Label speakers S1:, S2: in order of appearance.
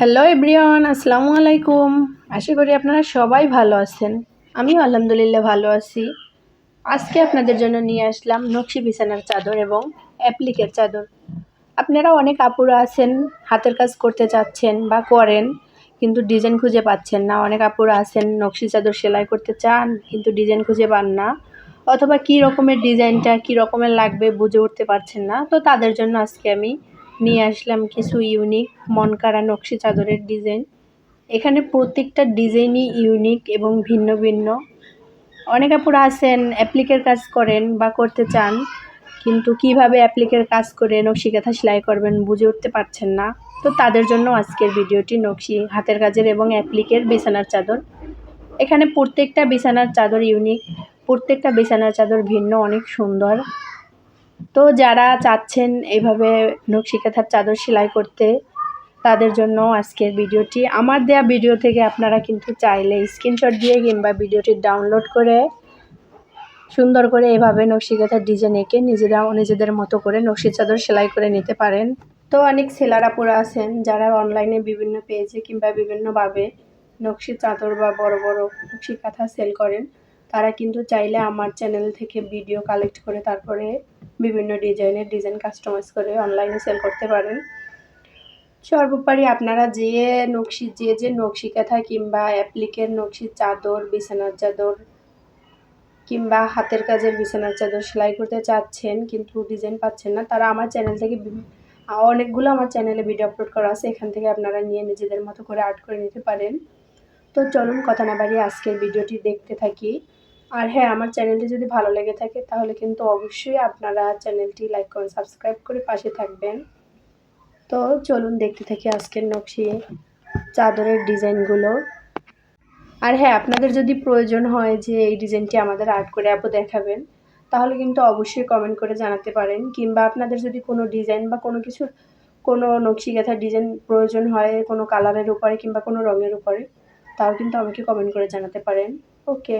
S1: Hello everyone আসসালামু আলাইকুম আশা করি আপনারা সবাই ভালো আছেন। আমিও আলহামদুলিল্লাহ ভালো আছি। আজকে আপনাদের জন্য নিয়ে আসলাম নকশি বিছানার চাদর এবং অ্যাপ্লিকের চাদর। আপনারা অনেক আপুরা আছেন, হাতের কাজ করতে চাচ্ছেন বা করেন, কিন্তু ডিজাইন খুঁজে পাচ্ছেন না। অনেক আপুরা আছেন, নকশি চাদর সেলাই করতে চান, কিন্তু ডিজাইন খুঁজে পান না। অথবা কী রকমের ডিজাইনটা, কী রকমের লাগবে বুঝে উঠতে পারছেন না। তো তাদের জন্য আজকে আমি নিয়ে আসলাম কিছু ইউনিক মন কাড়া নকশি চাদরের ডিজাইন এখানে প্রত্যেকটা ডিজাইনই ইউনিক এবং ভিন্ন ভিন্ন। অনেক আপুরা আছেন অ্যাপ্লিকের কাজ করেন বা করতে চান, কিন্তু কীভাবে অ্যাপ্লিকের কাজ করে নকশি কাঁথা সেলাই করবেন বুঝে উঠতে পারছেন না। তো তাদের জন্য আজকের ভিডিওটি নকশি, হাতের কাজের এবং অ্যাপ্লিকের বিছানার চাদর। এখানে প্রত্যেকটা বিছানার চাদর ইউনিক প্রত্যেকটা বিছানার চাদর ভিন্ন, অনেক সুন্দর। তো যারা চাচ্ছেন এইভাবে নকশি কাঁথার চাদর সেলাই করতে, তাদের জন্য আজকের ভিডিওটি। আমার দেয়া ভিডিও থেকে আপনারা কিন্তু চাইলে স্ক্রিনশট দিয়ে কিংবা ভিডিওটি ডাউনলোড করে সুন্দর করে এভাবে নকশি কাঁথার ডিজাইন এঁকে নিজেরা নিজেদের মতো করে নকশি চাদর সেলাই করে নিতে পারেন। তো অনেক সেলারা পুরো আছেন যারা অনলাইনে বিভিন্ন পেজে কিংবা বিভিন্নভাবে নকশি চাদর বা বড় বড় নকশি কাঁথা সেল করেন, তারা কিন্তু চাইলে আমার চ্যানেল থেকে ভিডিও কালেক্ট করে তারপরে বিভিন্ন ডিজাইনের ডিজাইন কাস্টমাইজ করে অনলাইনে সেল করতে পারেন। সর্বোপরি আপনারা যে নকশি, যে যে নকশি কাঁথা কিংবা অ্যাপ্লিকের নকশি, চাদর, বিছানার চাদর কিংবা হাতের কাজের বিছানার চাদর সেলাই করতে চাচ্ছেন কিন্তু ডিজাইন পাচ্ছেন না, তারা আমার চ্যানেল থেকে অনেকগুলো আমার চ্যানেলে ভিডিও আপলোড করা আছে, এখান থেকে আপনারা নিয়ে নিজেদের মতো করে আর্ট করে নিতে পারেন। তো চলুন কথা না বাড়িয়ে আজকের ভিডিওটি দেখতে থাকি। আর হ্যাঁ আমার চ্যানেলটি যদি ভালো লেগে থাকে, তাহলে কিন্তু অবশ্যই আপনারা চ্যানেলটি লাইক করে, সাবস্ক্রাইব করে পাশে থাকবেন। তো চলুন দেখতে থাকি আজকের নকশি চাদরের ডিজাইনগুলো। আর হ্যাঁ আপনাদের যদি প্রয়োজন হয় যে এই ডিজাইনটি আমাদের আর্ট করে আপু দেখাবেন, তাহলে কিন্তু অবশ্যই কমেন্ট করে জানাতে পারেন। কিংবা আপনাদের যদি কোনো ডিজাইন বা কোনো কিছুর কোনো নকশি কাঁথার ডিজাইন প্রয়োজন হয়, কোনো কালারের উপরে কিংবা কোনো রঙের উপরে, তাও কিন্তু আমাকে কমেন্ট করে জানাতে পারেন। ওকে